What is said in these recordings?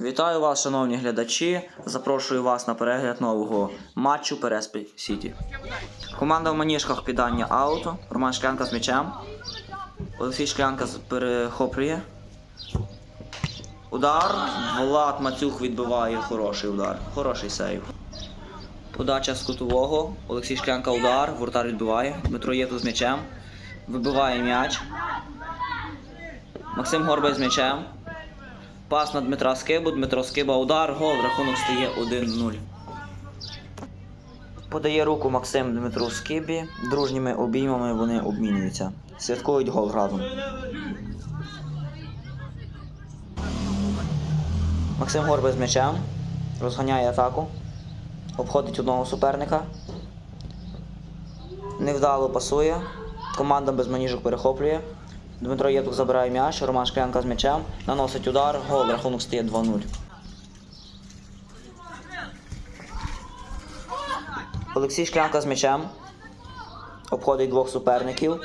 Вітаю вас, шановні глядачі. Запрошую вас на перегляд нового матчу Переспі Сіті. Команда в маніжках підання ауто. Роман Шклянка з м'ячем. Олексій Шклянка перехоплює. Удар. Влад Мацюх відбиває хороший удар. Хороший сейв. Подача з кутового. Олексій Шклянка удар. Вратар відбиває. Дмитро Єту з м'ячем. Вибиває м'яч. Максим Горбай з м'ячем. Пас на Дмитра Скибу, Дмитро Скиба удар, гол, рахунок стає 1-0. Подає руку Максим Дмитру Скибі. Дружніми обіймами вони обмінюються. Святкують гол разом. Максим Горбай з м'ячем. Розганяє атаку. Обходить одного суперника. Невдало пасує. Команда без маніжок перехоплює. Дмитро Єтух забирає м'яч, Роман Шклянка з м'ячем, наносить удар, гол, рахунок стає 2-0. Олексій Шклянка з м'ячем. Обходить двох суперників,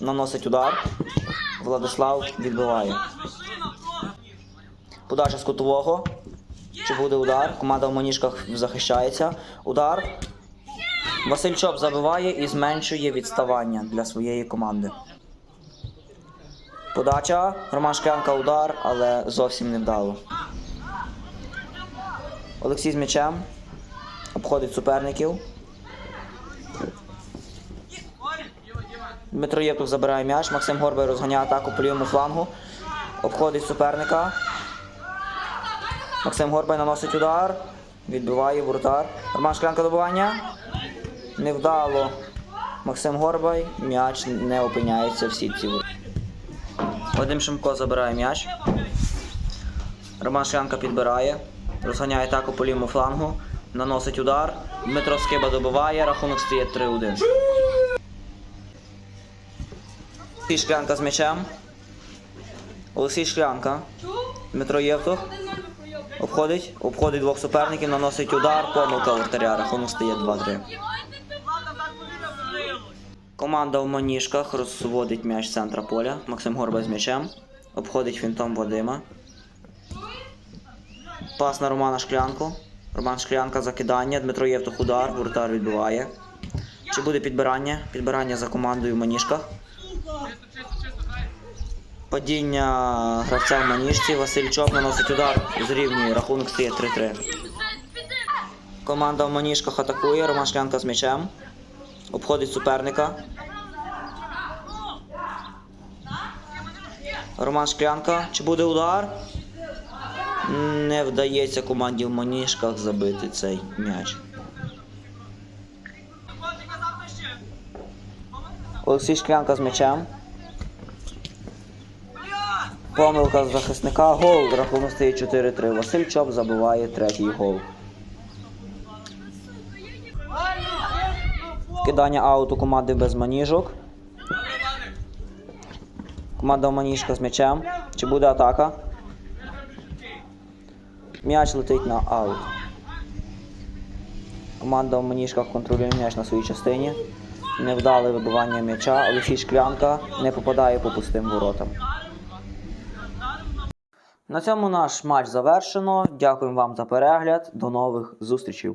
наносить удар. Владислав відбиває. Подача з кутового. Чи буде удар? Команда в маніжках захищається. Удар. Василь Чоп забиває і зменшує відставання для своєї команди. Подача. Роман Шклянка удар, але зовсім не вдало. Олексій з м'ячем. Обходить суперників. Дмитро Євтух забирає м'яч. Максим Горбай розганяє атаку по лівому флангу. Обходить суперника. Максим Горбай наносить удар. Відбиває воротар. Роман Шклянка добування. Невдало. Максим Горбай. М'яч не опиняється в сітці. Вадим Шимко забирає м'яч. Роман Шянка підбирає. Розганяє атаку по лівому флангу. Наносить удар. Дмитро Скиба добиває. Рахунок стає 3-1. Олексій Шклянка з м'ячем. Олексій Шклянка. Дмитро Євтух. Обходить. Обходить двох суперників, наносить удар. Помилка вратаря. Рахунок стає 2-3. Команда в маніжках розводить м'яч з центра поля. Максим Горбай з м'ячем. Обходить фінтом Вадима. Пас на Романа Шклянку. Роман Шклянка закидання. Дмитро Євтух удар. Вратар відбиває. Чи буде підбирання? Підбирання за командою в маніжках. Падіння гравця в маніжці. Василь Чоп наносить удар. Зрівнює. Рахунок стає 3-3. Команда в маніжках атакує. Роман Шклянка з м'ячем. Обходить суперника. Роман Шклянка. Чи буде удар? Не вдається команді в маніжках забити цей м'яч. Олексій Шклянка з м'ячем. Помилка з захисника. Гол. Рахунок стає 4-3. Василь Чоп забиває третій гол. Кидання ауту команди без маніжок. Команда в маніжка з м'ячем. Чи буде атака? М'яч летить на аут. Команда в маніжках контролює м'яч на своїй частині. Невдале вибивання м'яча. Олексій Шклянка не попадає по пустим воротам. На цьому наш матч завершено. Дякуємо вам за перегляд. До нових зустрічей.